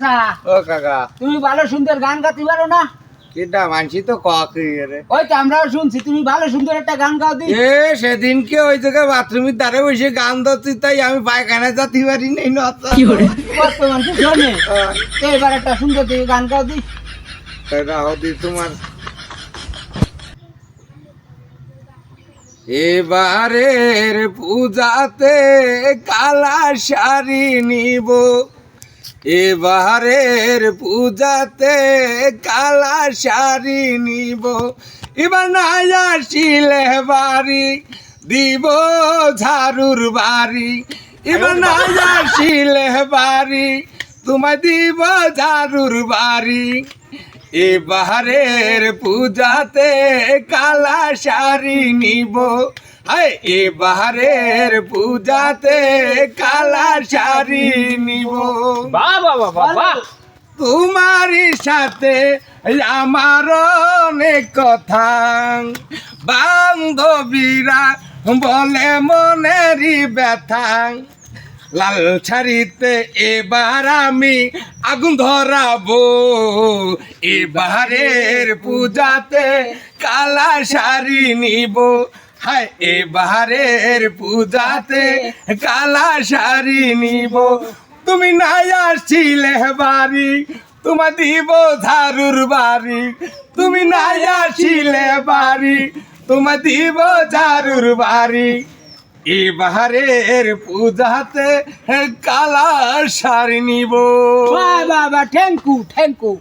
না, ও কাকা। তুমি ভালো সুন্দর গান গাতে পারো না? কিটা মানছি তো রে। ওই তো আমরাও শুনছি তুমি ভালো সুন্দর একটা গান গাও দি। এ সেদিনকে ওই জায়গায় বাথরুমের ধারে বসে গান ধরছি তাই আমি পায়খানা যেতে পারি নাই নচা বর্তমান তো শোনে এবার একটা সুন্দর দিকে গান গাও দি। রাহদি তোমার। এবারের পূজাতে কালা শাড়ি নিব। এবারের পূজাতে কালা শাড়ি নিব। এবার না আসিলে বাড়ি দিব ঝাড়ুর বাড়ি। এবার না আসিলে বাড়ি তোমায় দিব ঝাড়ুর বাড়ি। এ বাহারের পূজাতে কালা শাড়ি নিব। হায় বাহারের পূজাতে কালা শাড়ি নিব। বাবা বাবা বাহ তোমার সাথে আমার অনেক কথা। বান্ধবীরা বলে মনেরই ব্যথা। লাল ছাড়িতে এবার আমি আগুন ধরাবো। এবারের পূজাতে কালা শাড়ি নিব। হায় এবারের পূজাতে কালা শাড়ি নিব। তুমি নাই আসছিলে বাড়ি তোমার দিব ঝাড়ুর বাড়ি। তুমি নাই আসছিলে বাড়ি তোমার দিব ঝাড়ুর বাড়ি। এবারের পূজাতে কালা শাড়ি নিব। বাবা থ্যাংক ইউ থ্যাংক ইউ